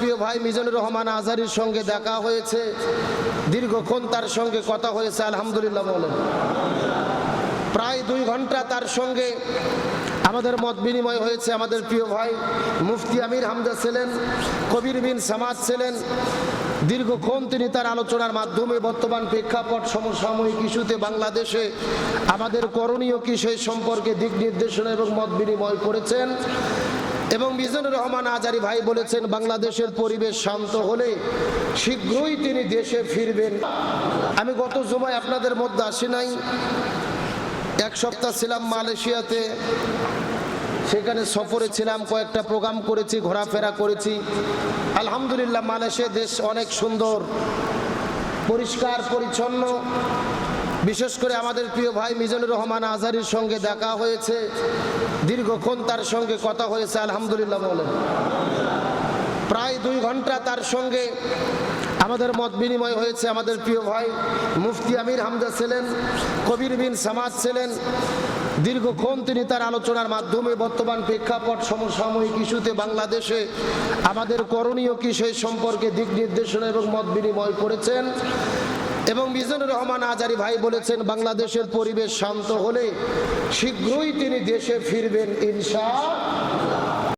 প্রিয় ভাই, মিজানুর রহমান আজহারির সঙ্গে দেখা হয়েছে। দীর্ঘক্ষণ তার সঙ্গে কথা হয়েছে, আলহামদুলিল্লাহ বলেন। প্রায় দুই ঘণ্টা তার সঙ্গে আমাদের মত বিনিময় হয়েছে, আমাদের প্রিয় ভাই মুফতি আমির হামজা ছিলেন, কবির বিন সামাদ ছিলেন দীর্ঘক্ষণ তিনি তার আলোচনার মাধ্যমে বর্তমান প্রেক্ষাপট, সমসাময়িক ইস্যুতে বাংলাদেশে আমাদের করণীয় কি সেই সম্পর্কে দিক নির্দেশনা এবং মত বিনিময় করেছেন। এবং মিজানুর রহমান আজারি ভাই বলেছেন, বাংলাদেশের পরিবেশ শান্ত হলে শীঘ্রই তিনি দেশে ফিরবেন। আমি গত জমায় আপনাদের মধ্যে আসি নাই। এক সপ্তাহ ছিলাম মালয়েশিয়াতে। সেখানে সফরে ছিলাম, কয়েকটা প্রোগ্রাম করেছি, ঘোরাফেরা করেছি। আলহামদুলিল্লাহ, মালয়েশিয়া দেশ অনেক সুন্দর, পরিষ্কার, পরিচ্ছন্ন। বিশেষ করে আমাদের প্রিয় ভাই মিজানুর রহমান আজহারির সঙ্গে দেখা হয়েছে। দীর্ঘক্ষণ তার সঙ্গে কথা হয়েছে, আলহামদুলিল্লাহ বলেন। প্রায় দুই ঘণ্টা তার সঙ্গে আমাদের মত বিনিময় হয়েছে, আমাদের প্রিয় ভাই মুফতি আমির হামজা ছিলেন, কবির বিন সামাদ ছিলেন দীর্ঘক্ষণ তিনি তার আলোচনার মাধ্যমে বর্তমান প্রেক্ষাপট সমসাময়িক ইস্যুতে বাংলাদেশে আমাদের করণীয় কি সেই সম্পর্কে দিক নির্দেশনা এবং মত বিনিময় করেছেন। এবং মিজানুর রহমান আজারি ভাই বলেছেন, বাংলাদেশের পরিবেশ শান্ত হলে শীঘ্রই তিনি দেশে ফিরবেন ইনশা